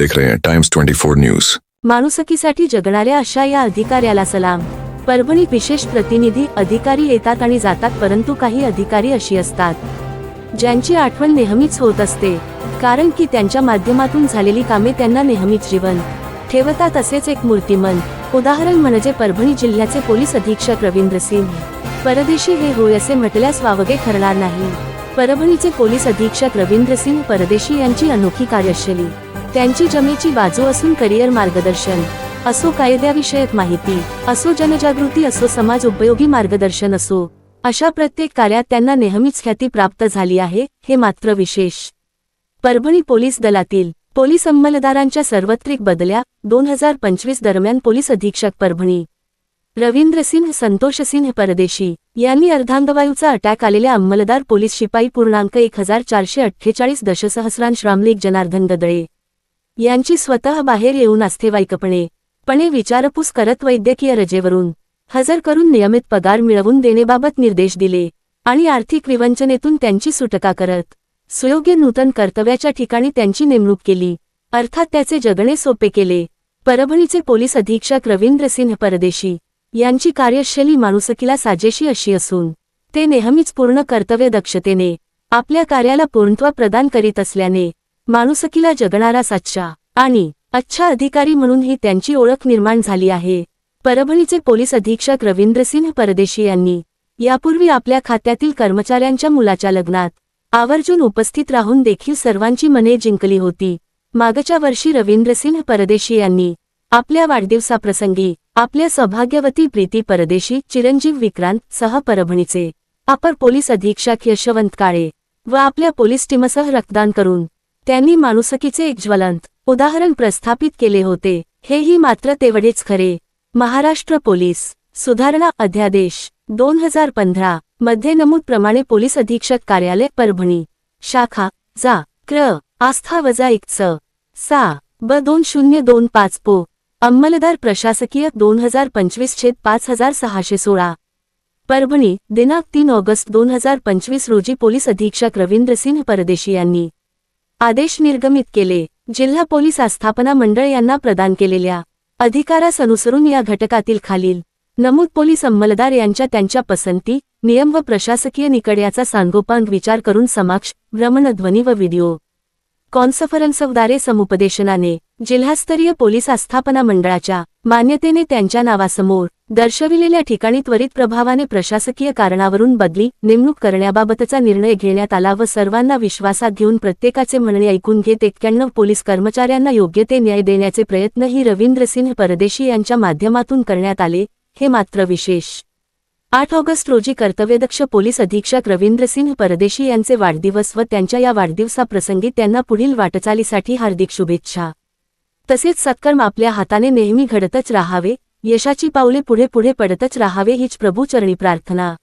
देख रहे हैं टाइम्स 24 न्यूज माणुसकीसाठी जगणाऱ्या अशा या अधिकाऱ्याला सलाम. परभणी विशेष प्रतिनिधी अधिकारी येतात आणि जातात परंतु काही अधिकारी अशी असतात ज्यांची आठवण नेहमीच होत असते. कारण की त्यांच्या माध्यमातून झालेली कामे त्यांना नेहमीच जीवन ठेवतात असेच एक मूर्तिमन. उदाहरण म्हणजे परभणी जिल्ह्याचे पोलीस अधीक्षक रवींद्र सिंह परदेशी हे होय असे म्हटल्यास वावगे ठरणार नाही. परभणीचे पोलीस अधीक्षक रवींद्र सिंह परदेशी यांची अनोखी कार्यशैली. त्यांची जमेची बाजू असून करिअर मार्गदर्शन असो कायद्याविषयक माहिती असो जनजागृती असो समाज उपयोगी मार्गदर्शन असो अशा प्रत्येक कार्यात त्यांना नेहमीच ख्याती प्राप्त झाली आहे हे मात्र विशेष. परभणी पोलीस दलातील पोलीस अंमलदारांच्या सार्वत्रिक बदल्या दोन हजार पंचवीस दरम्यान पोलीस अधीक्षक परभणी. रवींद्र सिंह संतोष सिंह परदेशी यांनी अर्धांगवायूचा अटॅक आलेल्या अंमलदार पोलीस शिपाई पूर्णांक एक हजार चारशे अठ्ठेचाळीस दशसहस्रांश रामलेख जनार्दन गदळे. यांची स्वतः बाहेर येऊन नास्थेवाईकपणे पणे विचारपूस करत वैद्यकीय रजेवरून हजर करून नियमित पगार मिळवून देण्याबाबत निर्देश दिले आणि आर्थिक विवंचनेतून त्यांची सुटका करत सुयोग्य नूतन कर्तव्याच्या ठिकाणी त्यांची नेमणूक केली. अर्थात त्याचे जगणे सोपे केले. परभणीचे पोलीस अधीक्षक रवींद्र सिंह परदेशी यांची कार्यशैली माणुसकीला साजेशी अशी असून ते नेहमीच पूर्ण कर्तव्य दक्षतेने आपल्या कार्याला पूर्णत्व प्रदान करीत असल्याने माणुसकीला जगणारा सच्चा आणि अच्छा अधिकारी म्हणून ही त्यांची ओळख निर्माण झाली आहे. परभणीचे पोलीस अधीक्षक रवींद्रसिंह परदेशी यांनी यापूर्वी आपल्या खात्यातील कर्मचाऱ्यांच्या मुलाच्या लग्नात आवर्जून उपस्थित राहून देखील सर्वांची मने जिंकली होती. मागच्या वर्षी रवींद्रसिंह परदेशी यांनी आपल्या वाढदिवसाप्रसंगी आपल्या सौभाग्यवती प्रीती परदेशी चिरंजीव विक्रांत सह परभणीचे अपर पोलीस अधीक्षक यशवंत काळे व आपल्या पोलीस टीमसह रक्तदान करून त्यांनी माणुसकीचे एक ज्वलंत उदाहरण प्रस्थापित केले होते. हेही मात्र तेवढेच खरे. महाराष्ट्र पोलीस सुधारणा अध्यादेश दोन हजार पंधरा मध्ये नमूदप्रमाणे पोलीस अधीक्षक कार्यालय परभणी शाखा जा क्र आस्था वजा एक सा ब दोन शून्य दोन पाच पो अंमलदार प्रशासकीय दोन हजार पंचवीस छेद पाच हजार सहाशे सोळा परभणी दिनांक तीन ऑगस्ट दोन हजार पंचवीस रोजी पोलीस अधीक्षक रवींद्र सिंह परदेशी यांनी आदेश निर्गमित केले. जिल्हा पोलीस आस्थापना मंडळ यांना प्रदान केलेल्या अधिकारास अनुसरून या घटकातील खालील नमूद पोलीस अंमलदार यांच्या त्यांच्या पसंती नियम व प्रशासकीय निकड्याचा सांगोपांग विचार करून समाक्ष भ्रमणध्वनी व व्हिडिओ कॉन्फरन्सद्वारे समुपदेशनाने जिल्हास्तरीय पोलीस आस्थापना मंडळाच्या मान्यतेने त्यांच्या नावासमोर दर्शविलेल्या ठिकाणी त्वरित प्रभावाने प्रशासकीय कारणावरून बदली नेमणूक करण्याबाबतचा निर्णय घेण्यात आला व सर्वांना विश्वासात घेऊन प्रत्येकाचे म्हणणे ऐकून घेत एक्क्याण्णव पोलीस कर्मचाऱ्यांना योग्य ते न्याय देण्याचे प्रयत्नही रवींद्र सिंह परदेशी यांच्या माध्यमातून करण्यात आले हे मात्र विशेष. आठ ऑगस्ट रोजी कर्तव्यदक्ष पोलीस अधीक्षक रवींद्र सिंह परदेशी यांचे वाढदिवस व त्यांच्या या वाढदिवसाप्रसंगी त्यांना पुढील वाटचालीसाठी हार्दिक शुभेच्छा. तसेच सत्कर्म आपल्या हाताने नेहमी घडतच राहावे यशाची पावले पुढे पुढे पडतच राहावे हीच प्रभूचरणी प्रार्थना.